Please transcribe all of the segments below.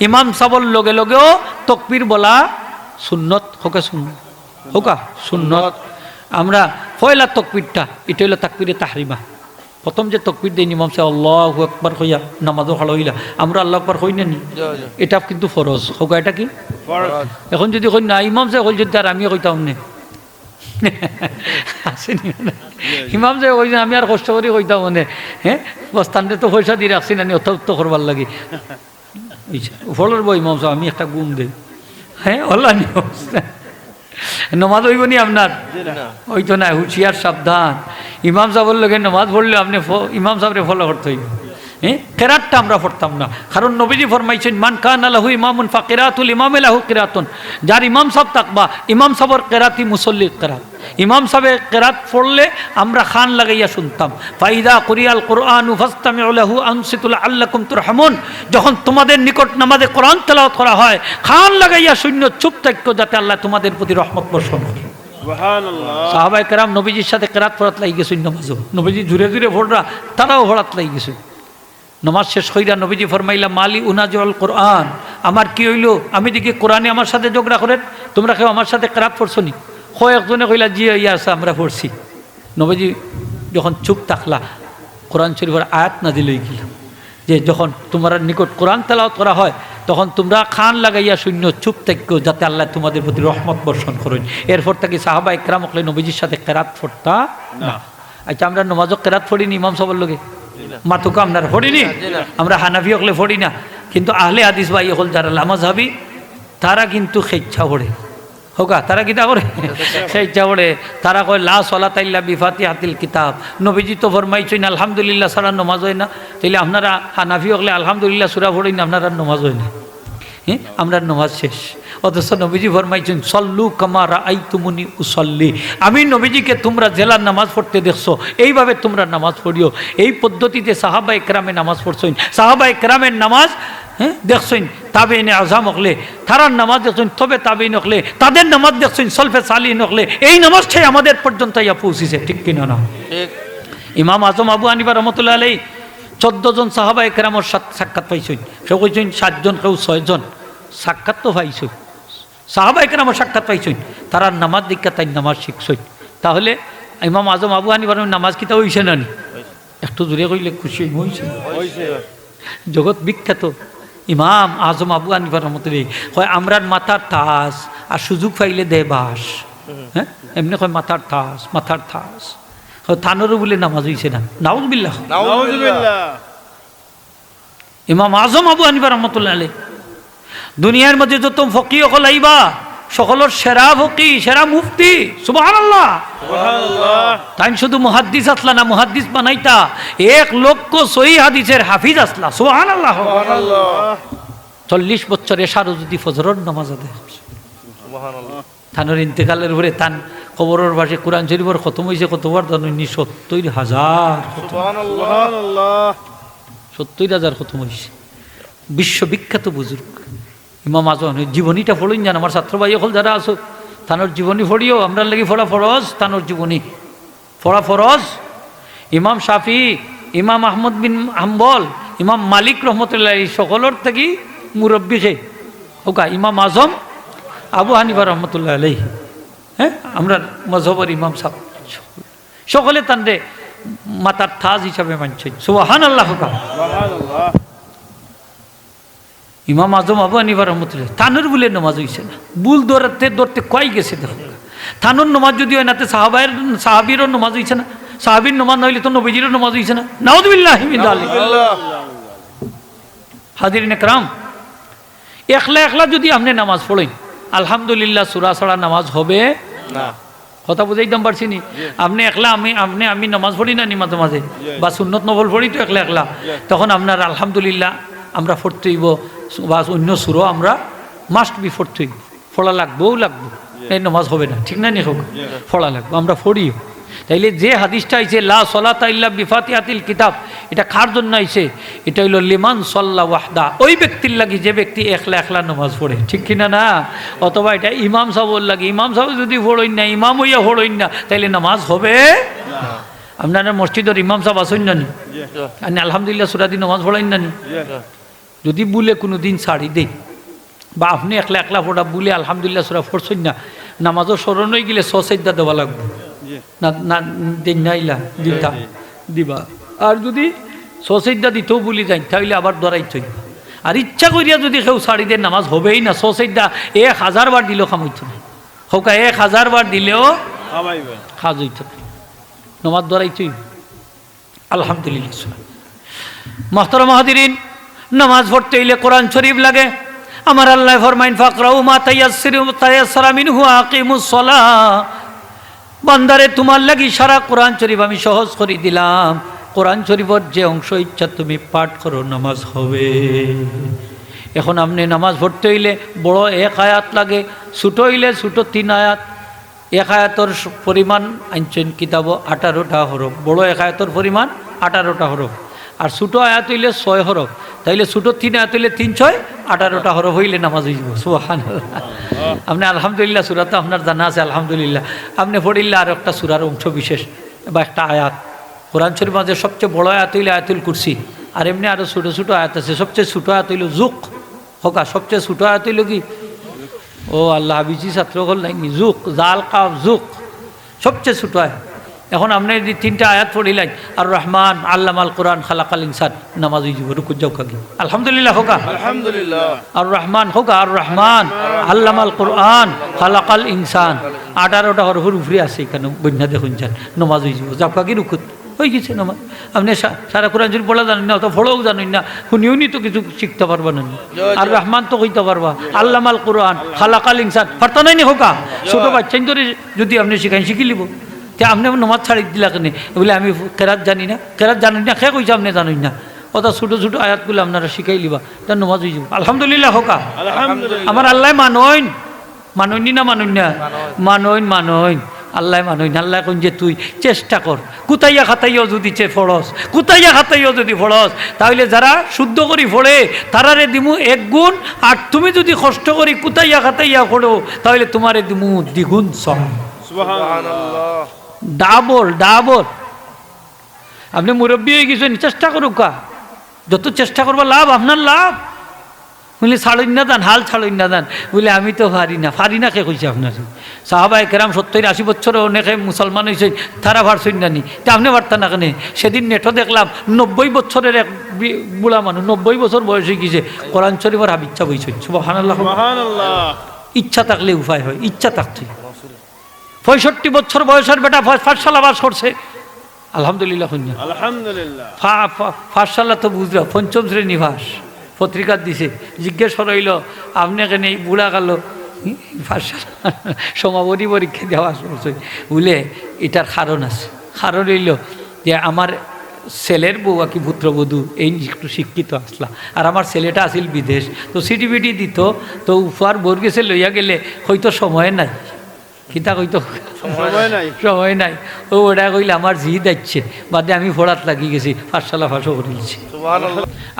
ইমাম সাবর লগে লগেও তকবির বলা সুন্নত হোকা শুন হোকা? সুন্নত। আমরা পয়লা তকবিরটা এটা হইল তাকবিরে তাহরিমা। প্রথম যে তকবির দেয় ইমাম সাহেব আল্লাহ একবার হইয়া নামাজও ভালো হইলা। আমরা আল্লাহ একবার হই না নি? এটা কিন্তু ফরজ। হোকা এটা কি? এখন যদি কই না ইমাম সাহেব কই যদি আর আমি কইতাম নে? আসেনি? ইমাম সাহেব কইছে আমি আর কষ্ট করে কইতাম মানে হ্যাঁ? বস্তানতে তো পয়সা দিয়ে রাখছি না অত উত্ত করবার লাগে। ফলর বই মমস আমি একটা গুম দেই। হ্যাঁ অল্লা নমাজ হইব নি আপনার? ওই তো না হুঁশিয়ার সাবধান। ইমাম সাহেবের বলল নমাজ পড়লে আপনি ইমাম সাহেবরে ফলো করতে হইব। হ্যাঁ কেরাতটা আমরা পড়তাম না। কারণ নবীজি ফরমাইছেন মান কান আলাহু ইমামুন ফাকিরাতুল ইমাম লাহু কিরাতুন। যার ইমাম সাহেব থাকবা ইমাম সাহেবর কেরাতি মুসল্লি কেরাত। ইমাম সাহেবের কেরাত পড়লে আমরা খান লাগাইয়া শুনতাম। ফাইদা কুরিয়াল কোরআন ফাস্তামি লাহু আনসিতুল আল্লাকুম তুরহামুন। যখন তোমাদের নিকট নামাজে কোরআন তেলাওয়াত করা হয় খান লাগাইয়া শূন্য চুপ থাকতো যাতে আল্লাহ তোমাদের প্রতি রহমত বর্ষণ করে। সাহাবাই কেরাম নবীজির সাথে কেরাত ফোরাত লাগি গেছে নমাজও নবীজি জুড়ে জুড়ে ভোড়রা তারাও ভরাত লাগি গেছে। নমাজ শেষ হইরা নবীজি ফরমাইলা, মালি উনাজল কোরআন। আমার কি হইল? আমি দেখি কোরআনে আমার সাথে ঝগড়া করেন তোমরা কেউ আমার সাথে কেরাত পড়ছো নি? কয়েকজনে কইলা, জি ইয়া আছে, আমরা পড়ছি। নবীজি যখন চুপ থাকলা, কোরআন শরীফের আয়াত না দিলেই গেল, যে যখন তোমার নিকট কোরআন তেলাওয়াত করা হয়, তখন তোমরা খান লাগাইয়া শূন্য, চুপ থাকো যাতে আল্লাহ তোমাদের প্রতি রহমত বর্ষণ করেন। এরপর থেকে সাহাবা ইকরাম অকলে নবীজির সাথে কেরাত ফোরতা না। আচ্ছা আমরা নমাজও কেরাত ফড়িনি ইমাম সবার লোকে মাতুকা আমরা ফড়িনি? আমরা হানাফি হকলে ফড়ি না কিন্তু আহলে হাদিস বা ইয়ে হল যারা লামাজ হাবি তারা কিন্তু স্বেচ্ছা পড়ে। হোকা, তারা কিতা করে স্বেচ্ছা পড়ে। তারা কয়, লা সলা তাইল্লা বিফাতি হাতিল কিতাব। নবীজি তো না আলহামদুলিল্লাহ সারা নমাজ হয় না। তাইলে আপনারা হানাফি হকলে আলহামদুলিল্লাহ সুরা ফড়ি না আপনারা নমাজ হয় না। হ্যাঁ আমরা নমাজ শেষ। অথচ নবীজি ফরমাইছেন সল্লু কামারা আই তুমুনি উসল্লি। আমি নবীজিকে তোমরা জেলার নামাজ পড়তে দেখছ এইভাবে তোমরা নামাজ পড়িও। এই পদ্ধতিতে সাহাবা একরামে নামাজ পড়ছইন সাহাবা একরামের নামাজ হ্যাঁ দেখছেন তাবে এনে আজাম হকলে তারার নামাজ দেখছেন তবে তাবে নকলে তাদের নামাজ দেখছেন সলফে সালি নকলে এই নামাজ নামাজটাই আমাদের পর্যন্ত ইয়া পৌঁছিছে ঠিক কিনা না ইমাম আজম আবু আনিবা রহমতুল্লাহ আলাই চোদ্দ জন সাহাবা একরামর সাথ- সাক্ষাৎ পাইছেন। কেউ কইছেন সাতজন কেউ ছয়জন। সাক্ষাৎ তো পাইছ সাহাবা একরামর সাক্ষাৎ পাইছেন তারা নামাজ দীক্ষা তাই নামাজ শিখছেন তাহলে ইমাম আজম আবু আনিবার নামাজ কিতা হইছে না? একটু দূরে কইলে খুশি হইছে। জগৎ বিখ্যাত। ইমাম আজম আবু আনিবার রহমতুল্লাহ হয় আমরার মাথার ঠাস আর সুযোগ পাইলে দে বাস। হ্যাঁ? এমনি কয় মাথার ঠাস মাথার হয় থানোরও বলে নামাজ হইছে না। নাউজ বিল্লাহ ইমাম আজম আবু আনিবার রহমতুল্লাহ আলী দুনিয়ার মধ্যে যত ফকি অকল আইবা সকলের সেরা ফকি সেরা মুফতি সুবাহ আল্লাহ তাই শুধু মুহাদ্দিস আসলা না মুহাদ্দিস বানাইতা এক লক্ষ সহি হাদিসের হাফিজ আসলা সুবাহান আল্লাহ চল্লিশ বছর এসারও যদি ফজরের নামাজ আদায়। থানোর ইন্তেকালের পরে তান কবরের পাশে কোরআন শরীফর খতম হয়েছে কতবার জানি? সত্তর হাজার সত্তর হাজার খতম হয়েছে বিশ্ববিখ্যাত বুজুর্গ। ইমাম আজম জীবনীটা ফলুন জান? আমার ছাত্র ভাই হল যারা আছো। তানোর জীবনী ফড়িও আমরা লাগি ফড়া ফরজ তানোর জীবনী ফড়া ফরজ ইমাম শাফি ইমাম আহমদ বিন হাম্বল, ইমাম মালিক রহমতুল্লাহ সকলের থেকে মুরব্বী খে ওকা ইমাম আজম, আবু হানিফা রহমতুল্লাহ আলাই হ্যাঁ আমরা মজহবর ইমাম সাহ সকলে তান্ডে মাতার থাজ হিসাবে মানছেন। সুবাহান আল্লাহ ইমাম আজম আবু আনিবার রহমতুল্লাহ তানুর বলে নমাজ হইছে না। বুল দৌড়াতে দৌড়তে কয় গেছে দেখো। থানুর নমাজ যদি হয় নাতে সাহাবায়ের সাহাবিরও নমাজ হইছে না। সাহাবির নমাজ না হইলে তো নবীজিরও নমাজ হইছে না। নাউদুবিল্লাহ হাজিরিন একরাম একলা একলা যদি আপনি নামাজ পড়েন আলহামদুলিল্লাহ সুরা ছড়া নামাজ হবে কথা বুঝাইতাম পারছি নি? আপনি একলা আমি আপনি আমি নামাজ পড়ি না নি মাঝে? বা সুন্নত নবল পড়ি তো একলা একলা। তখন আপনার আলহামদুলিল্লাহ আমরা পড়তে হইব বা অন্য সুরও আমরা মাস্ট বি পড়তে হইব। ফলা লাগবেও লাগবো। এই নামাজ হবে না। ঠিক না নি হোক? ফলা লাগবো। আমরা পড়িও। তাইলে যে হাদিসটা আইছে লা সলাতা ইল্লা বিফাতিহাতিল কিতাব এটা কার জন্য আইছে? এটা হইল লিমান সল্লা ওয়াহদা। ওই ব্যক্তির লাগি যে ব্যক্তি একলা একলা নামাজ পড়ে। ঠিক কিনা না? অথবা এটা ইমাম সাহর লাগে। ইমাম সাহেব যদি পড়ইন না ইমাম হইয়া পড়ইন না তাইলে নামাজ হবে? আপনারা মসজিদের ইমাম সাহেব আসেন না নি? আর আলহামদুলিল্লাহ সুরাদি নামাজ পড়াইন না নি? যদি বলে কোনো দিন ছাড়ি দেই। বা আপনি একলা একলা ফোটা বলে আলহামদুলিল্লাহ সুরা ফোরছেন না। নামাজও স্মরণ হয়ে গেলে সসেজদা দেওয়া লাগবে। না না দিন নাইলা দিতা দিবা। আর যদি সসেজদা দিতেও বলি যাই তাহলে আবার দরাই থই। আর ইচ্ছা করিয়া যদি কেউ ছাড়ি দেন নামাজ হবেই না। সসেজদা এক হাজার বার দিলেও খামইত না হোকা এক হাজার বার দিলেও খামাইবেন খাজ হইত নমাজ দরাই থই আলহামদুলিল্লাহ মাস্তর মাহাদিরিন নামাজ পড়তে হইলে কোরআন শরীফ লাগে। আমার আল্লাহ ফরমাইন, ফাকরাউ মা সালাহ বান্দারে, তোমার লাগি সারা কোরআন শরীফ আমি সহজ করে দিলাম। কোরআন শরীফের যে অংশ ইচ্ছা তুমি পাঠ করো, নামাজ হবে। এখন আপনি নামাজ পড়তে হইলে বড় এক আয়াত লাগে, ছোটো হইলে ছোটো তিন আয়াত। এক আয়াতর পরিমাণ, আনছেন কিতাব, আঠারোটা হরফ। বড় এক আয়াতর পরিমাণ, আঠারোটা হরফ। আর ছোটো আয়াত হইলে ছয় হরফ। তাইলে ছোটো তিন আয়াত হইলে তিন ছয় আঠারোটা হরফ হইলে নামাজ হইব সুহান আপনি আলহামদুলিল্লাহ সুরাতে আপনার জানা আছে আলহামদুলিল্লাহ। আপনি পড়িলে আর একটা সুরার অংশ বিশেষ বা একটা আয়াত। কোরআন শরীফ মাঝে সবচেয়ে বড় আয়াত হইলে আয়াতুল কুরসি। আর এমনি আরও ছোটো ছোটো আয়াত আছে সবচেয়ে ছোটো আয়াত হইল জুক হোকা সবচেয়ে ছোটো আয়াত হইল কি? ও আল্লাহ হাবিজি ছাত্র হল নাই জুক জাল কাপ জুক সবচেয়ে ছোটো আয়াত। এখন আপনি যদি তিনটা আয়াত পড়িলেন আর রহমান আল্লাহ আল কোরআন খালাকাল ইনসান নামাজ হয়ে যাও কাকি আলহামদুলিল্লাহ হোকা আলহামদুলিল্লাহ। আর রহমান হোক আর রহমান আল্লামাল কোরআন খালাকাল ইনসান আঠারোটা হরফর উপরে আছে এখানে বন্যা দেখুন যান নমাজ হয়ে যাব জাপকা কি রুকুত। হয়ে গেছে নমাজ। আপনি সারা কোরআন যদি পড়া জানেন না অত ফলেও জানেন না শুনিও নি তো কিছু শিখতে পারবা না। আর রহমান তো কইতে পারবা আল্লামাল কোরআন খালাকাল ইনসান পারতা নাই নি হোকা ছোটো বাচ্চাই ধরে যদি আপনি শিখাই শিখি লিব। তে আপনি নমাজ ছাড়ি দিলা কেনে? বলে আমি কেরাত জানি না। কেরাত জানি না? খেয়ে কইছে আপনি জানেন না? অত ছোটো ছোটো আয়াতগুলো আপনারা শিখাই লিবা তার নমাজ হয়ে যাব আলহামদুলিল্লাহ হোকা। আমার আল্লাহ মানইন। মানইনি না মানইন না? মানইন মানইন। আল্লাহ মানইন। আল্লাহ কোন যে তুই চেষ্টা কর। কুতাইয়া খাতাইয়াও যদি চে ফড়স কুতাইয়া খাতাইয়াও যদি ফড়স তাহলে যারা শুদ্ধ করি ফড়ে তারারে দিমু এক গুণ। আর তুমি যদি কষ্ট করি কুতাইয়া খাতাইয়া ফড়ো তাহলে তোমারে দিমু দ্বিগুণ সব সুবহানাল্লাহ। Double double. আপনি মুরব্বী হয়ে গেছেন চেষ্টা করুক কা যত চেষ্টা করব লাভ আপনার লাভ। বলে ছাড়ুন না দান হাল ছাড়ুন না দান। বলে আমি তো পারি না পারি না কে কইছে আপনার? সাহাবা একরাম সত্তর আশি বছর অনেকে মুসলমান হয়েছে তারা পারছেন না নি। তা আপনি পারতেন না কেন? সেদিন নেটও দেখলাম নব্বই বছরের এক বুড়া মানুষ নব্বই বছর বয়স হয়ে গেছে কোরআন শরীফের হাবিচ্ছা বইছে সুবহানাল্লাহ। সুবহানাল্লাহ। ইচ্ছা থাকলে উপায় হয় ইচ্ছা থাকতে পঁয়ষট্টি বছর বয়সের বেটা পাঠশালা বাস করছে। আলহামদুলিল্লাহ আলহামদুলিল্লাহ। তো বুঝলাম পঞ্চম শ্রেণি ভাস পত্রিকা দিছে জিজ্ঞেস হইল আপনি এখানে এই বুড়া গেল? পাঠশালা সমাপনী পরীক্ষা দেওয়া করছে। বলে এটার কারণ আছে। কারণ হইল যে আমার ছেলের বউ আর কি পুত্রবধূ এই একটু শিক্ষিত আসলা। আর আমার ছেলেটা আসিল বিদেশ তো সিটিবিটি দিত তো উপহার বোর গেছে লইয়া গেলে হয়তো সময় নাই। কিতা কইতো? সময় নাই। সময় নাই। ও ওটা কইলে আমার জি যাচ্ছে বাদে আমি ফোড়াত লাগি গেছি পাঠশালা ফাঁসও করেছি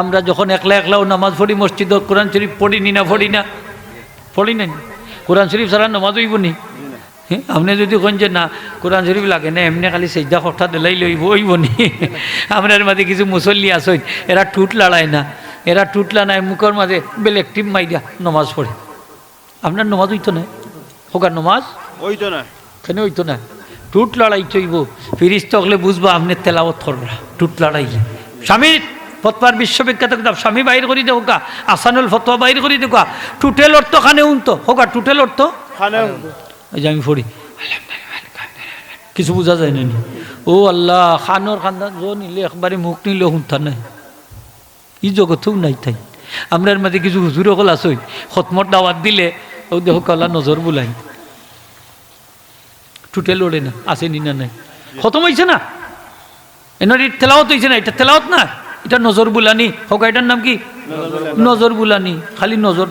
আমরা যখন একলা একলাও নামাজ পড়ি মসজিদ কোরআন শরীফ পড়িনি না পড়ি না? পড়ি নাই? কোরআন শরীফ ছাড়া নামাজ হইব নি? হ্যাঁ, আপনি যদি কোন যে না কোরআন শরীফ লাগে না এমনি খালি সেজদা কথা দিলাই লইব হইব নি? আপনার মাঝে কিছু মুসল্লি আসই এরা টুট লড়ায় না। এরা টুট লানায় মুখের মাঝে বেলেগ টিম মাইরা নমাজ পড়ে। আপনার নমাজ হইতো না? হোকার নমাজ? ওই তো না। কেন হইতো না? টুট লড়াই চইব। ফিরিস তকলে বুঝব আপনি তেলাওত করবা টুট লড়াই। স্বামী ফতোয়ার বিশ্ববিখ্যাত কিতাব। স্বামী বাইর করি দেও কা? আসানুল ফতোয়া বাইর করি দেও কা? টুটেল অর্থ খানে উনতো। হোকা টুটেল অর্থ খানে এই যে আমি পড়ি। কিছু বোঝা যায় না। ও আল্লাহ খানোর খান্দা জো নিলে একবারে মুখ নিলে শুনতা নাই। ই জগতেও নাই তাই। আমরার মাঝে কিছু হুজুর অকল আসই খতমত দাওয়াত দিলে ও দেখো কলা নজর বুলাই। টুটেল ওড়ে না আসেনি না নাই। খতম হয়েছে না? এনার তেলাওত হয়েছে না? এটা তেলাওত না? এটা নজর বুলানি। হোক এটার নাম কি? নজর বুলানি। খালি নজর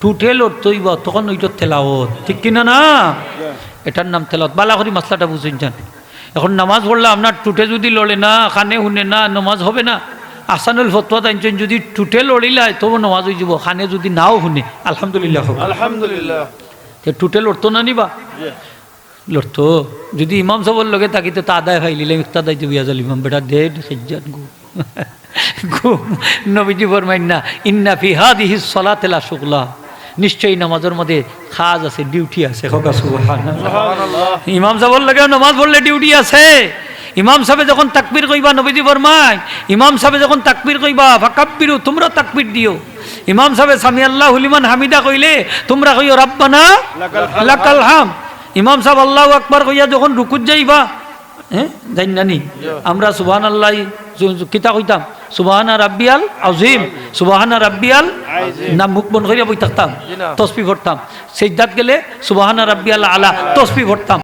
টুটেল অর্থই বা তখন ওইটা তেলাওত ঠিক কিনা না? এটার নাম তেলাওত বালা করি মশলাটা বুঝেন যান এখন নামাজ পড়লে আপনার টুটে যদি লড়ে না খানে শুনে না নামাজ হবে না। আসানুল ফতোয়া টানছেন যদি টুটে লড়িলায় তবু নামাজ হয়ে যাব। খানে যদি নাও শুনে আলহামদুলিল্লাহ আলহামদুলিল্লাহ। টুটে লড়তো না নিবা। লড়তো। যদি ইমাম সবর লগে থাকিতে তা আদায় খাই লিলে দিবি আজাল ইমাম বেটা দে সেজ্জান গো। ঘুম নবীজি ফরমাইন না ইন্না ফি হাদিহি সলাতেলা শুক্লা। নিশ্চয়ই নামাজের মধ্যে খাজ আছে ডিউটি আছে ইমাম সাহেবের লাগে নামাজ পড়লে ডিউটি আছে। ইমাম সাহেব যখন তাকবির কইবা নবীজি ফরমায় ইমাম সাহেব যখন তাকবির কইবা ফাকাব্বিরু তোমরা তাকবির দিও। ইমাম সাহেব সামি আল্লাহ হুলিমান হামিদা কইলে তোমরা কইও রাব্বানা লাকাল হাম ইমাম সাহেব আল্লাহ আকবার কইয়া যখন রুকুত যাইবা হ্যাঁ জানি নানি আমরা সুবাহান আল্লাহ কিতা কইতাম? সুবাহানা রাব্বিয়াল আজিম সুবাহানা রাব্বিয়াল নাম মুখ বন করিয়া বই থাকতাম তসফি ভরতাম সেই দাঁত গেলে সুবাহানা রাব্বিয়াল আলা তসফি ভরতাম